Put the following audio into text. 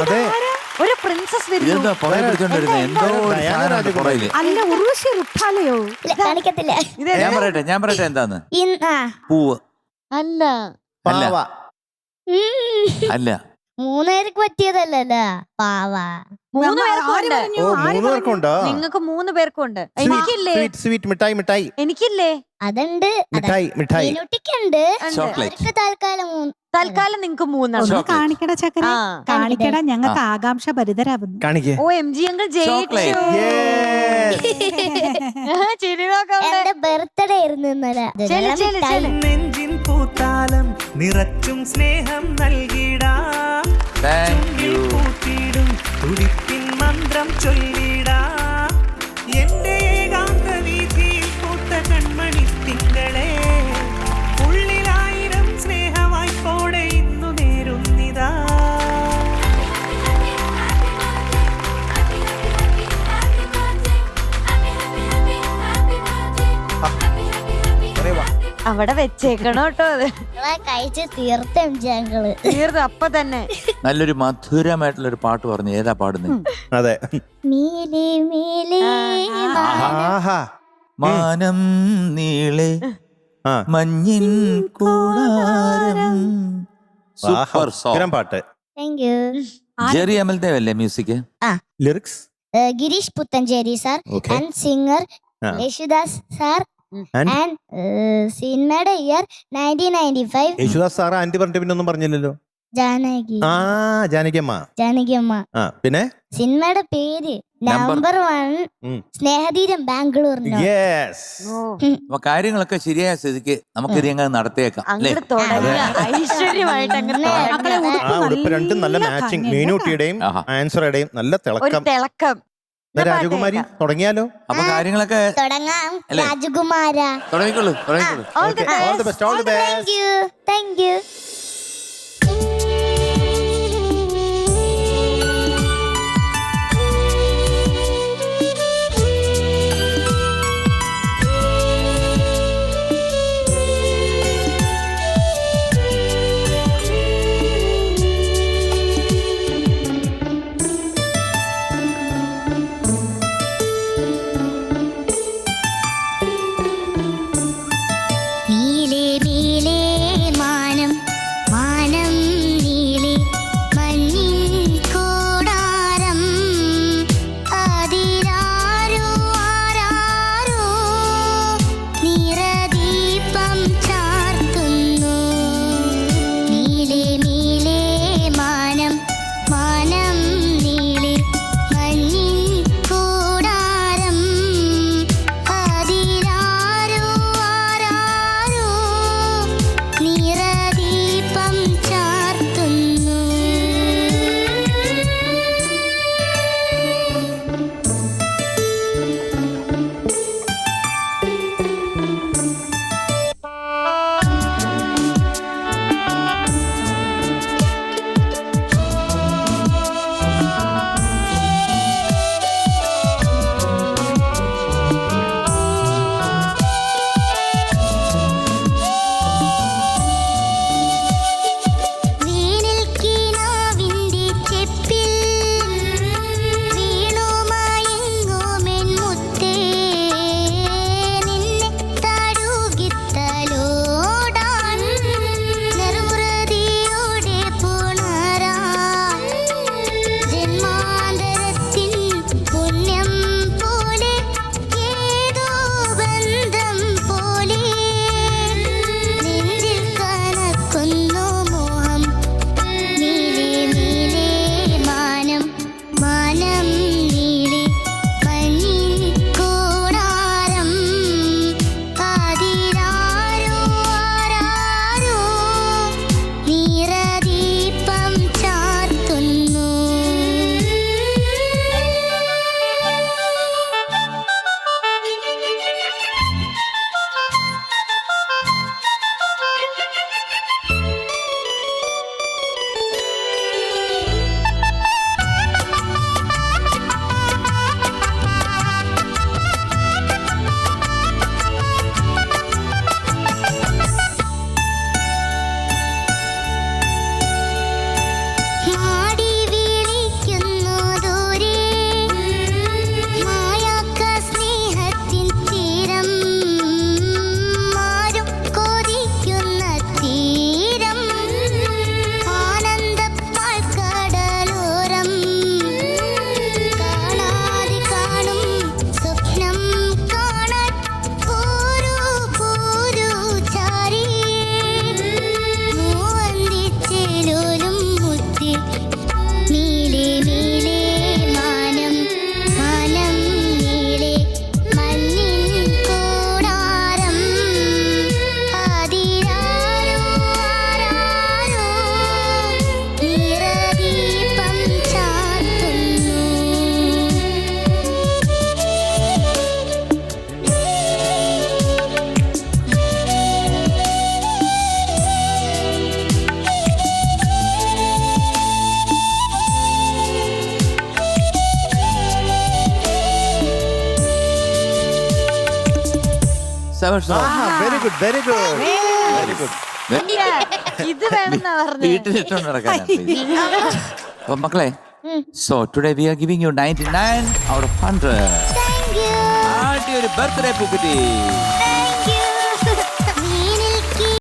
അതെ. ഒരു പ്രിൻസസ് വരുന്നു. ഇതെന്താ പുറകെ പിടിച്ചോണ്ടിരുന്നത് എന്തോ ഒരു. പുറകിൽ. അല്ല ഉർവശി റുട്ടാലയോ ഇല്ല, കാണിക്കത്തില്ല. ഞാൻ പറയട്ടെ ഞാൻ പറയട്ടെ എന്താന്ന്? ആ. പൂവ്. അല്ല. അല്ല. പാവ. ഉം. അല്ല. മൂന്നുപേർക്ക് പറ്റിയതല്ലല്ല പാവ. മൂന്ന് പേർക്കുണ്ട്? ഓ മൂന്ന് പേർക്കുണ്ടോ? നിങ്ങൾക്ക് മൂന്ന് പേർക്കുണ്ട് എനിക്കില്ലേ? സ്വീറ്റ് സ്വീറ്റ് മിഠായി മിഠായി. എനിക്കില്ലേ? അതുണ്ട്. മിഠായി മിഠായി. മീനുട്ടിക്കുണ്ട്. ഉണ്ട്. ചോക്ലേറ്റ് അവർക്ക് തൽക്കാലം മൂന്ന് തൽക്കാലം നിങ്ങക്ക് മൂന്നെണ്ണം. ഒന്ന്. കാണിക്കട ചക്കര. ആ കാണിക്കട ഞങ്ങൾക്ക് ആകാംക്ഷ ഭരിതരാവുന്നു കാണിക്കേ. ഓ എം ജി അങ്കിൾ ജയിച്ചു. ചോക്ലേറ്റ്. ചിരി നോക്കവിടെ എന്റെ ബർത്ത്ഡേ ആയിരുന്നു ഇന്നലെ. ചെൽ ചെൽ ചെൽ നെഞ്ചിൻ പൂത്താലം നിറച്ചും സ്നേഹം നൽകിടാം. താങ്ക് യു പൂത്തിടും തുടിപ്പിൻ മന്ത്രം ചൊല്ലിടാം. അവിടെ വെച്ചേക്കണോ കേട്ടോ അത്. കഴിച്ച് തീർത്ത എം ജി അങ്കിൾ. തീർന്നു അപ്പൊ തന്നെ. നല്ലൊരു മധുരമായിട്ടുള്ള ഒരു പാട്ട് പറഞ്ഞു ഏതാ പാടുന്നത് അതെ. ആഹാ മാനം. നീളെ ആ. മഞ്ഞിൻ കൂടാരം. ഉഗ്രം പാട്ട്. താങ്ക് യു ജെറി അമൽദേവ് അല്ലേ music lyrics Gireesh Puthenchery sir okay and singer ആ. യേശുദാസ് സാർ സിനിമയുടെ year nineteen ninety five Yesudas sir aunty പറഞ്ഞിട്ട് പിന്നെ ഒന്നും പറഞ്ഞില്ലല്ലോ? ജാനകി. ആ ജാനകിയമ്മ ജാനകി അമ്മ. ആ പിന്നെ? സിനിമയുടെ പേര് Number- number one. Snehatheeram Bangalore yes oh. അപ്പൊ കാര്യങ്ങളൊക്കെ ശരിയായ സ്ഥിതിക്ക് നമുക്ക് ഇത് നടത്തിയേക്കാം. ഉടുപ്പ് രണ്ടും നല്ല മാച്ചിങ് മീനൂട്ടിയുടെയും ആൻസറുടെയും നല്ല തിളക്കം. തിളക്കം. രാജകുമാരി തുടങ്ങിയാലോ? അപ്പൊ കാര്യങ്ങളൊക്കെ തുടങ്ങാം? രാജകുമാര. തുടങ്ങിക്കോളൂ തുടങ്ങിക്കോളൂ. All the best all the thank best you thank you seven very good very good very good ഇത് വേണമെന്നാ നടക്കാനാ അപ്പൊ മക്കളെ so today we are giving you ninety nine out of hundred thank you ആദ്യ ഒരു ബർത്ത്ഡേ പൂക്കുറ്റി